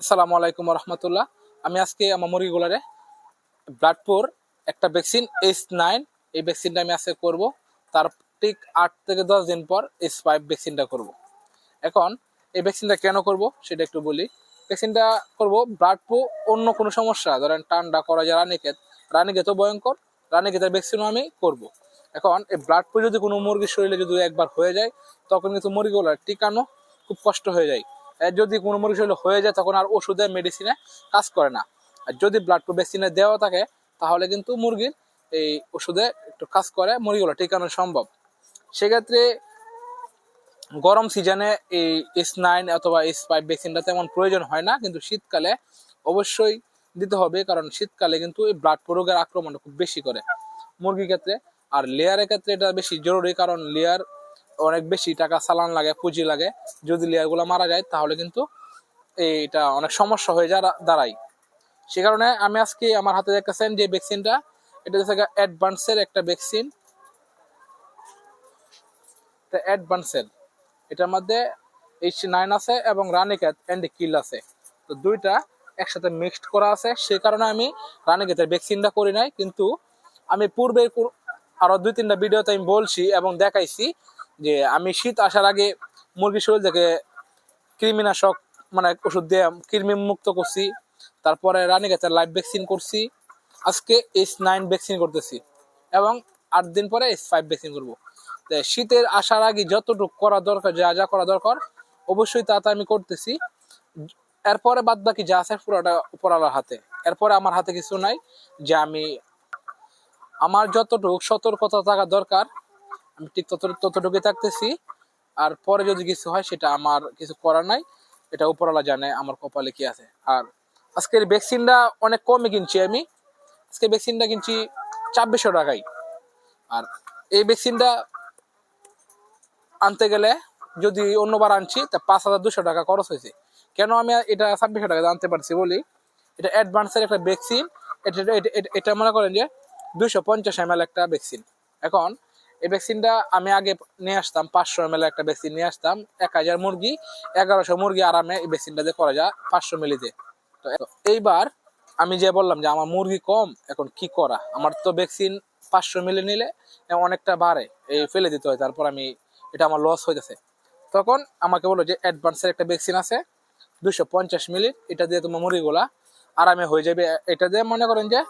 আসসালামু আলাইকুম রহমতুল্লাহ আমি আজকে আমার মুরগি মুরগিগুলারে ব্লাডপুর একটা ভ্যাকসিন এইচ নাইন এই ভ্যাকসিনটা আমি আজকে করব। তার ঠিক আট থেকে দশ দিন পর এইচ ফাইভ ভ্যাকসিনটা করব। এখন এই ভ্যাকসিনটা কেন করব সেটা একটু বলি। ভ্যাকসিনটা করব ব্লাডপু অন্য কোনো সমস্যা, ধরেন টান্ডা করা যায় রানীক্ষেত রানীক্ষেতও ভয়ঙ্কর রানীক্ষেতের ভ্যাকসিনও আমি করব। এখন এই ব্লাডপু যদি কোনো মুরগির শরীরে যদি একবার হয়ে যায়, তখন কিন্তু মুরগিগুলো টিকানো খুব কষ্ট হয়ে যায়। যদি কোনো মুরগি শরীরে হয়ে যায়, তখন আর ওষুধে মেডিসিনে কাজ করে না। আর যদি ব্লাড ভ্যাকসিনে দেওয়া থাকে, তাহলে কিন্তু মুরগির এই ওষুধে একটু কাজ করে, মুরগিগুলো টিকানো সম্ভব। সেক্ষেত্রে গরম সিজনে এই এস নাইন অথবা এস ফাইভ ভ্যাকসিনটা তেমন প্রয়োজন হয় না, কিন্তু শীতকালে অবশ্যই দিতে হবে, কারণ শীতকালে কিন্তু এই ব্লাড রোগের আক্রমণটা খুব বেশি করে। মুরগির ক্ষেত্রে আর লেয়ারের ক্ষেত্রে এটা বেশি জরুরি, কারণ লেয়ার অনেক বেশি টাকা চালান লাগে, পুঁজি লাগে। যদি লেয়ারগুলো মারা যায়, তাহলে কিন্তু এইটা অনেক সমস্যা হয়ে যা দাঁড়ায়। সে কারণে আমি আজকে আমার হাতে দেখতেছেন যে ভ্যাকসিনটা এটা হচ্ছে অ্যাডভান্সের একটা ভ্যাকসিন অ্যাডভান্সের এটার মধ্যে এইচ নাইন আছে এবং রানিকেত অ্যান্ড কিল আছে। তো দুইটা একসাথে মিক্সড করা আছে। সে কারণে আমি রানিকেতের ভ্যাকসিনটা করি নাই। কিন্তু আমি পূর্বে কো- আরও দুই তিনটা ভিডিওতে আমি বলছি এবং দেখাইছি যে আমি শীত আসার আগে মুরগির শরীর থেকে কৃমিনাশক মানে ওষুধ দিয়ে কৃমি মুক্ত করছি। তারপরে রানীগাছের লাইভ ভ্যাকসিন করছি। আজকে এইচ নাইন ভ্যাকসিন করতেছি এবং আট দিন পরে এইচ ফাইভ ভ্যাকসিন করব। শীতের আসার আগে যতটুকু করা দরকার, যা যা করা দরকার, অবশ্যই তা আমি করতেছি। এরপরে বাদ বাকি যা আছে পুরোটা উপরালার হাতে। এরপরে আমার হাতে কিছু নাই যে আমি আমার যতটুকু সতর্কতা থাকা দরকার আমি ঠিক তত ততটুকুই থাকতেছি। আর পরে যদি কিছু হয়, সেটা আমার কিছু করার নাই। এটা উপরওয়ালা জানে, আমার কপালে কি আছে। আর আজকের ভ্যাকসিনটা অনেক কমে কিনছি আমি। আজকে ভ্যাকসিনটা কিনছি ছাব্বিশশো টাকায়। আর এই ভ্যাকসিনটা আনতে গেলে যদি অন্যবার আনছি, তা পাঁচ হাজার দুশো টাকা খরচ হয়েছে। কেন আমি এটা ছাব্বিশশো টাকা আনতে পারছি বলি? এটা অ্যাডভান্সের একটা ভ্যাকসিন এটা এটা- এটা- এটা মনে করেন যে দুশো পঞ্চাশ এম একটা ভ্যাকসিন এখন এই ভ্যাকসিনটা আমি আগে নিয়ে আসতাম, পাঁচশো এম একটা ভ্যাকসিন নিয়ে আসতাম, এক হাজার মুরগি, এগারোশো মুরগি আরামে এই ভ্যাকসিনটা দিয়ে করা যায়, পাঁচশো মিলিতে তো। এইবার আমি যে বললাম যে আমার মুরগি কম, এখন কি করা? আমার তো ভ্যাকসিন পাঁচশো মিলি নিলে অনেকটা বাড়ে, এই ফেলে দিতে হয়, তারপর আমি এটা আমার লস হইতেছে। তখন আমাকে বলল যে অ্যাডভান্সের একটা ভ্যাকসিন আছে দুশো পঞ্চাশ মিলি এটা দিয়ে তোমার মুরগিগুলা আরামে হয়ে যাবে। এটা দিয়ে মনে করেন যে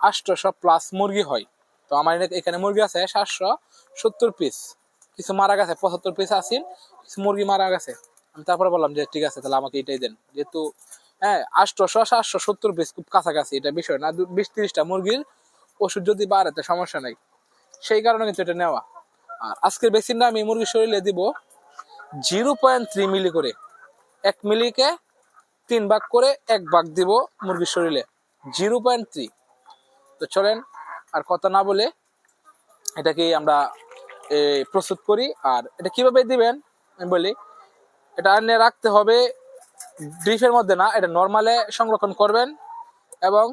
আটশোশো প্লাস মুরগি হয়। তো আমার এখানে মুরগি আছে সাতশো সত্তর পিস কিছু মারা গেছে, পঁচাত্তর পিস আসিন কিছু মুরগি মারা গেছে। আমি তারপরে বললাম যে, ঠিক আছে, তাহলে আমাকে এটাই দেন। যেহেতু হ্যাঁ আটশোশো সাতশো সত্তর পিস খুব কাছাকাছি, এটা বিষয় না। বিশ তিরিশটা মুরগির ওষুধ যদি বাড়ে, তো সমস্যা নাই। সেই কারণে কিন্তু এটা নেওয়া। আর আজকের ভ্যাকসিনটা আমি মুরগির শরীরে দিব জিরো পয়েন্ট থ্রি মিলি করে। এক মিলিকে তিন ভাগ করে এক ভাগ দিব মুরগির শরীরে। Zero point three. তো চলেন আর কথা না বলে এটাকে আমরা প্রস্তুত করি। আর এটা কীভাবে দিবেন? আমি বলি, এটা আনে রাখতে হবে ডিপের মধ্যে না, এটা নর্মালে সংরক্ষণ করবেন এবং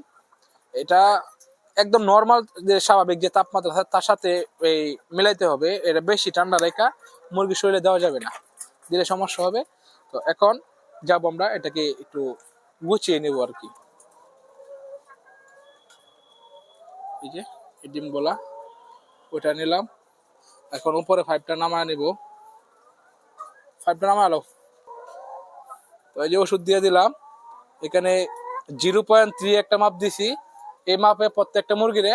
এটা একদম নর্মাল যে স্বাভাবিক যে তাপমাত্রা, তার সাথে এই মিলাইতে হবে। এটা বেশি ঠান্ডা রেখা মুরগির শরীরে দেওয়া যাবে না, দিলে সমস্যা হবে। তো এখন যাব আমরা এটাকে একটু গুছিয়ে নেব আর কি। এই যে, এই ডিমগুলা ওইটা নিলাম। এখন উপরে ফাইভটা নামায় নিব। ফাইভটা নামালো। তো এই যে ওষুধ দিয়ে দিলাম। এখানে জিরো পয়েন্ট থ্রি একটা মাপ দিছি। এই মাপে প্রত্যেকটা মুরগিরে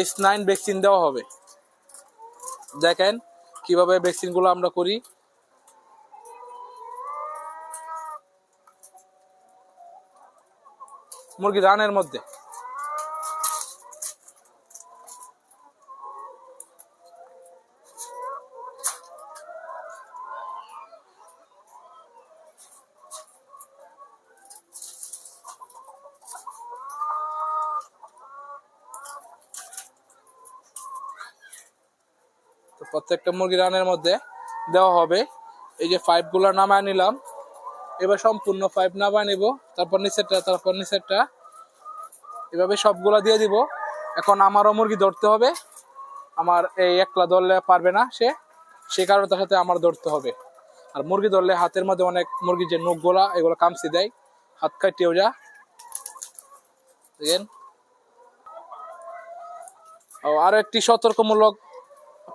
এস নাইন ভ্যাকসিন দেওয়া হবে। দেখেন কীভাবে ভ্যাকসিনগুলো আমরা করি। মুরগি রানের মধ্যে। তো প্রত্যেকটা মুরগি রানের মধ্যে দেওয়া হবে। এই যে পাইপগুলো নামায় নিলাম। এবার সম্পূর্ণ পাইপ নামায় নিব। তারপর নিচেরটা তারপর নিচেরটা। এভাবে সবগুলা দিয়ে দিব। এখন আমারও মুরগি ধরতে হবে। আমার এই একলা ধরলে পারবে না সে। সে কারণে তার সাথে আমার ধরতে হবে। আর মুরগি ধরলে হাতের মধ্যে অনেক মুরগির যে নখগুলা, এগুলো কামসি দেয়। হাত কাটিয়েও যা। দেখেন। আরও একটি সতর্কমূলক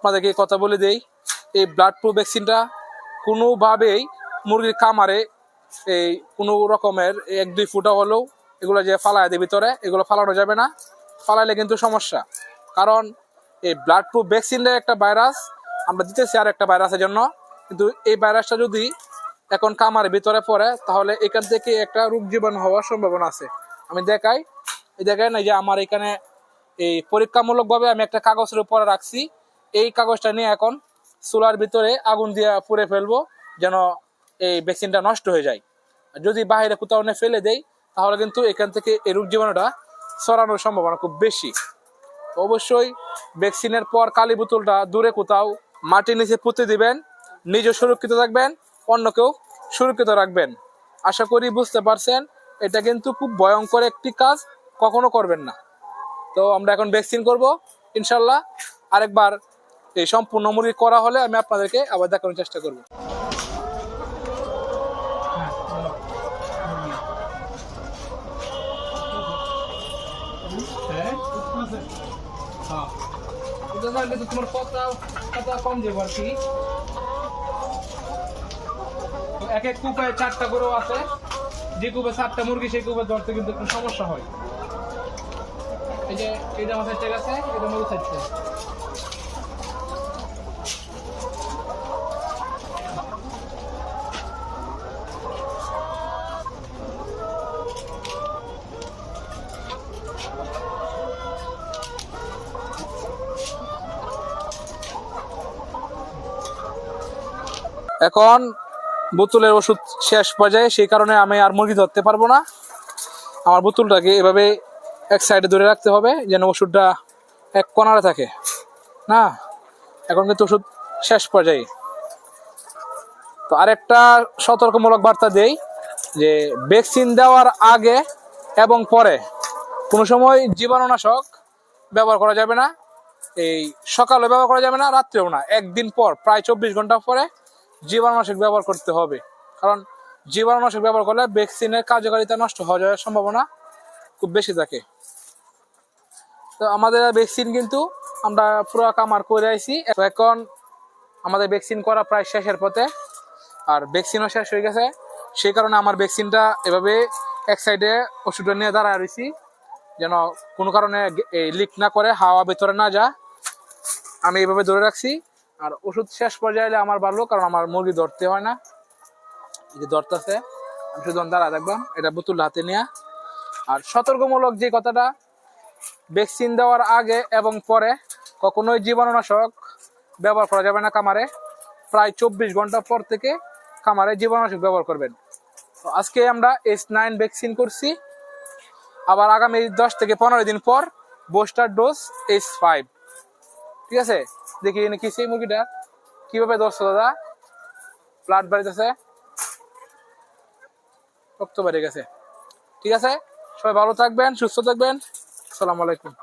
আপনাদেরকে কথা বলে দেই, এই ব্লাড প্রুফ ভ্যাকসিনটা কোনোভাবেই মুরগির কামারে এই কোনো রকমের এক দুই ফুটা হলেও এগুলো যে ফালায় দেয় ভিতরে, এগুলো ফালানো যাবে না। ফালাইলে কিন্তু সমস্যা। কারণ এই ব্লাড প্রুফ ভ্যাকসিনটা একটা ভাইরাস আমরা দিতেছি আর একটা ভাইরাসের জন্য। কিন্তু এই ভাইরাসটা যদি এখন কামারের ভিতরে পড়ে, তাহলে এখান থেকে একটা রোগ জীবাণু হওয়ার সম্ভাবনা আছে। আমি দেখাই দেখেন এই যে আমার এখানে এই পরীক্ষামূলকভাবে আমি একটা কাগজের উপরে রাখছি। এই কাগজটা নিয়ে এখন চুলার ভিতরে আগুন দিয়ে পুড়ে ফেলব, যেন এই ভ্যাকসিনটা নষ্ট হয়ে যায়। যদি বাইরে কোথাও নিয়ে ফেলে দেই, তাহলে কিন্তু এখান থেকে এই রোগ জীবাণুটা ছড়ানোর সম্ভাবনা খুব বেশি। অবশ্যই ভ্যাকসিনের পর কালি বোতলটা দূরে কোথাও মাটির নিচে পুঁতে দিবেন, নিজে সুরক্ষিত থাকবেন অন্যকেও সুরক্ষিত রাখবেন। আশা করি বুঝতে পারছেন, এটা কিন্তু খুব ভয়ঙ্কর একটি কাজ, কখনো করবেন না। তো আমরা এখন ভ্যাকসিন করব, ইনশাল্লাহ আরেকবার এই সম্পূর্ণ মুরগি করা হলে আমি আপনাদেরকে আবার দেখানোর চেষ্টা করব। তোমার কথা কম আর কি এক এক চারটা গরু আছে যে চারটা মুরগি সেই কিন্তু সমস্যা হয় এটা গেছে এটা এখন বোতলের ওষুধ শেষ পর্যায়ে সেই কারণে আমি আর মুরগি ধরতে পারব না। আমার বোতলটাকে এভাবে এক সাইডে ধরে রাখতে হবে, যেন ওষুধটা এক কোনারে থাকে। না, এখন কিন্তু ওষুধ শেষ পর্যায়ে তো আরেকটা সতর্কমূলক বার্তা দেই, যে ভ্যাকসিন দেওয়ার আগে এবং পরে কোনো সময় জীবাণুনাশক ব্যবহার করা যাবে না। এই সকালে ব্যবহার করা যাবে না, রাত্রেও না। একদিন পর, প্রায় চব্বিশ ঘণ্টা পরে জীবাণুনাশক ব্যবহার করতে হবে। কারণ জীবাণুনাশক ব্যবহার করলে ভ্যাকসিনের কার্যকারিতা নষ্ট হয়ে যাওয়ার সম্ভাবনা খুব বেশি থাকে। তো আমাদের ভ্যাকসিন কিন্তু আমরা পুরো কামার করে আইছি। এখন আমাদের ভ্যাকসিন করা প্রায় শেষের পথে। আর ভ্যাকসিনও শেষ হয়ে গেছে। সেই কারণে আমার ভ্যাকসিনটা এভাবে এক সাইডে ওষুধটা নিয়ে দাঁড়ায় রয়েছি যেন কোনো কারণে লিক না করে হাওয়া ভেতরে না যা আমি এভাবে ধরে রাখছি। আর ওষুধ শেষ পর্যায়ে এলে আমার ভালো কারণ আমার মুরগি ধরতে হয় না। এই যে ধরতেছে, আমি শুধু দাঁড়া দেখবাম এটা বোতল হাতে নেওয়া আর সতর্কমূলক যে কথাটা ভ্যাকসিন দেওয়ার আগে এবং পরে কখনোই জীবাণুনাশক ব্যবহার করা যাবে না কামারে প্রায় চব্বিশ ঘণ্টা পর থেকে কামারে জীবাণুনাশক ব্যবহার করবেন। তো আজকে আমরা এস নাইন ভ্যাকসিন করছি। আবার আগামী দশ থেকে পনেরো দিন পর বুস্টার ডোজ এস ফাইভ ঠিক আছে? দেখি এনে কি সেই মুরগিটা কীভাবে ধরছো দাদা? ব্লাড বাড়িতেছে। রক্ত বেড়ে গেছে। ঠিক আছে? সবাই ভালো থাকবেন, সুস্থ থাকবেন। আসসালামু আলাইকুম।